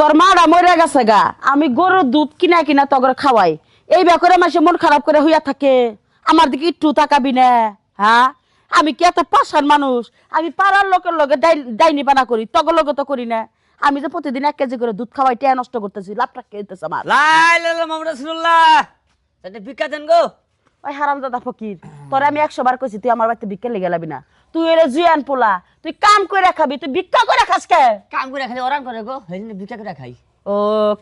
তোর মারা মরে গেছে গা। আমি গরুর দুধ কিনা কিনা তগর খাওয়াই। এই ব্যাপারে মাসে মন খারাপ করে হইয়া থাকে। আমার দিকে একটু তাকাবি না হ্যাঁ? আমি কি এত পাশান মানুষ? আমি পাড়ার লোকের লগে ডাই- ডাইনি বানা করি তগর লগে তো করি না। আমি যে প্রতিদিন এক কেজি করে দুধ খাওয়াই টিয়া নষ্ট করতেছি লাভটা খেতেছে আমার? ভিক্ষা দেন গো। ওই হারাম দাদা ফকির তোরে আমি একশো বার কইছি তুই আমার বাড়িতে ভিক্ষা লেগে লাবি না। তুই এরে জুয়ান পোলা তুই কাম করে খাবি তুই ভিক্ষা করে খাস কে? কাম করে খালি ওরান করে গো জন্য ভিক্ষা করে খাই। ও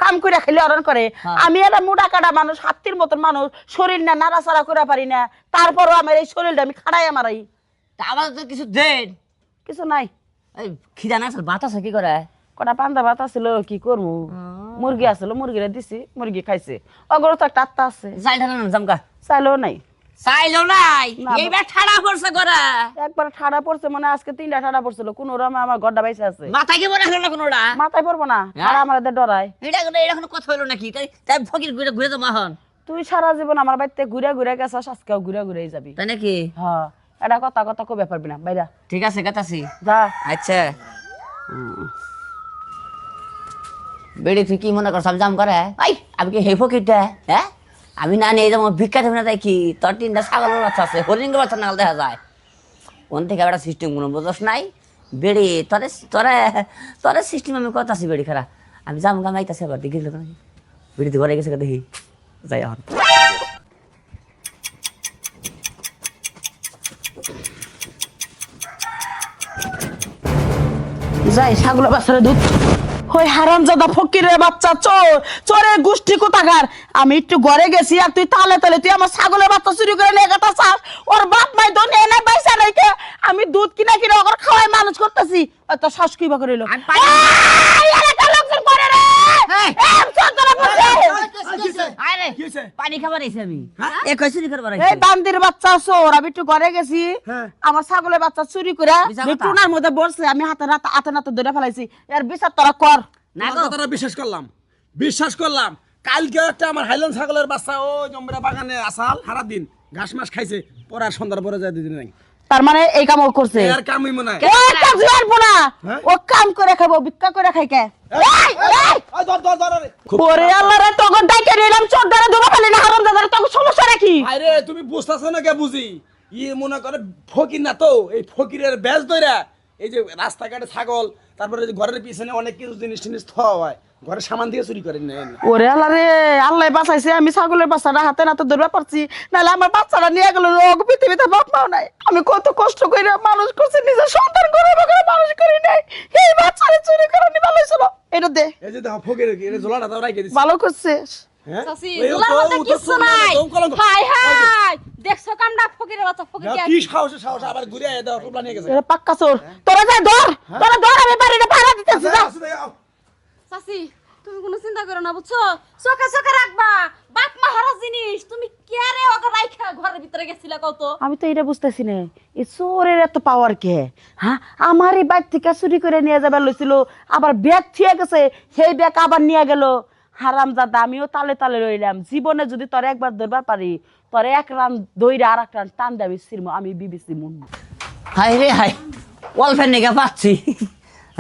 কাম করে খেলে অরণ করে। হ্যাঁ। আমি একটা মোটা কাটা মানুষ হাতির মতন মানুষ শরীর না নাড়াচাড়া করে পারি না। তারপরও আমার এই শরীরটা আমি খাড়াই আমারই তা আমাদের তো কিছু দেন। কিছু নাই। এই খিদা না আছে কি করে? কটা পান্তা ভাত আছিল কি করব মুরগি আছিল মুরগিরে দিছি মুরগি খাইছে। অগর তো একটা আত্মা আছে। চাইল জামকা চাইলেও নাই। চাইলো নাই। এইবার ঠাড়া পড়ছে করে একবার ঠাড়া পড়ছে মানে আজকে তিনটা ঠাড়া পড়ছিল। কোন রমে আমার গড্ডা বাইসে আছে। মাথা কি মনে হলো না কোনোটা মাথায় পড়ব না। ঠাড়া আমার ডরায়। এটা এটা কোনো কথা হলো নাকি? তাই তাই ফকির ঘুরে ঘুরে তো মাহন তুই সারা জীবন আমার বাড়িতে ঘুরে ঘুরে গেছস আজকেও ঘুরে ঘুরে যাবি। তাই নাকি? হ্যাঁ। এটা কথা কথা কবে পারবি না বাইরা। ঠিক আছে কাতাছি যা। আচ্ছা। বেড়ি তুই কি মনে কর সব জাম করে আই আমি কি হে ফকিরটা? হ্যাঁ? আমি না নিয়ে যাব, ভিক্ষা দেবে না তাই কি? তোর তিনটা ছাগলের বাচ্চা আছে হরিণের বাচ্চা নাগাল দেখা যায়। কোন থেকে একটা সিস্টেম কোনো বোঝস নাই? বেড়ি, তোরে তোরে তোরে সিস্টেম আমি কত আছি বেড়ি খারা আমি যাম গাম আইতাছি আবার, দেখি নাকি? বেড়ি ঘরে গেছে দেখি। যাই এখন। যাই, ছাগল বাচ্চারে দুধ। হই হারাম জাদা ফকিরের বাচ্চা চোর চোরের গোষ্ঠী কোথাকার? আমি একটু ঘরে গেছি আর তুই তালে তালে তুই আমার ছাগলের বাচ্চা চুরি করে নিয়ে গেতা চাস ওর বাপ মাই তো এনে না নাই রেখে আমি দুধ কিনা কিনা ওর খাওয়াই মানুষ করতেছি। তো শাস কিবা করে আমার ছাগলের বাচ্চা চুরি করে টুনার মধ্যে বসছে আমি হাতে হাতে নাতে ধরে ফেলাইছি। এর বিচার তোরা কর। না তোমার গো। কথাটা বিশ্বাস করলাম। বিশ্বাস করলাম। কালকে একটা আমার হাইলন ছাগলের বাচ্চা ও জম্বরা বাগানে আসাল সারা দিন ঘাস মাস খাইছে পরে আর সন্ধ্যার পরে যায় দুদিন নাই। তার মানে এই কাম ও করছে? আর কামই মনে হয়। এই কাজ না হ্যাঁ? ও কাম করে খাব ভিক্ষা করে খাই কে? এই, এই! ওই ধর ধর ধর আরে। খুব ওরে আল্লাহ রে তখন ডাইকে নিলাম চোর ধরে ধরে ফেলি না হারাম দাদার তখন সমস্যা নাকি আরে তুমি বুঝতেছো না কে বুঝি? ই মনে করে ফকির না তো এই ফকিরের ব্যাজ ধইরা এই যে রাস্তাঘাটে ছাগল তারপরে ঘরের পিছনে অনেক কিছু জিনিস টিনিস থওয়া হয় ঘরের সামান দিয়ে চুরি ওরে আল্লাহ রে আল্লাহ বাঁচাইছে আমি ছাগলের বাচ্চাটা হাতে নাতে ধরবে পারছি নাহলে আমার বাচ্চাটা নিয়ে গেল রোগ পৃথিবীতে বাপ মাও নাই। আমি কত কষ্ট করে মানুষ করছি নিজের সন্তান যে দেখো ফকির এই জোলাটা তো রাইখে দিছি? ভালো করছিস। হ্যাঁ? চাচি, এই দুলার তো- মধ্যে ও তো কিচ্ছু শুনবে না, নাই। তো কলঙ্ক। হাই হাই। দেখছ কামড়া ফকিরের বাচ্চা ফকির না, কি সাহস সাহস আবার ঘুরে আয় দাও টোপলা নিয়ে গেছে? এটা পাক্কা চোর। তোরা যা ধর তোরা ধর আমি বাড়িটা ভাড়া দিতেছি যা। আসো, দেখো, আও। চাচি তুমি কোনো চিন্তা করো না বুঝছ? চোখে চোখে রাখবা। বাপ মা হারা জিনিস তুমি কে রে ওকে রাইখা ঘরের ভিতরে গেছিলা কত? আমি তো এটা বুঝতেছি না। এই চোরের এত পাওয়ার কে? হ্যাঁ? আমার এই বাইক থেকে চুরি করে নিয়ে যাবার লইছিল আবার ব্যাগ থিয়ে গেছে সেই ব্যাগ আবার নিয়ে গেল। হারাম দাদা আমিও তালে তালে রইলাম। জীবনে যদি তোর একবার ধরবার পারি তোর এক রান দইরা আর এক রান টান দেবি সিরমো আমি বিবিসি মুন হাই রে হাই ওয়ালফেন নেগা পাচ্ছি।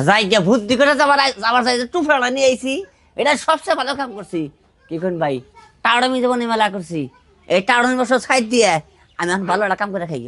যাই গিয়া বুদ্ধি করে যাবার যাবার চাই টুফেলা নিয়ে আইছি। এটা সবচেয়ে ভালো কাম করছি। কি কোন ভাই? টাউডামি জীবনে মেলা করছি। এই আড়াই বছর সাইড দিয়ে আমি এখন ভালো একটা কাম করে খাই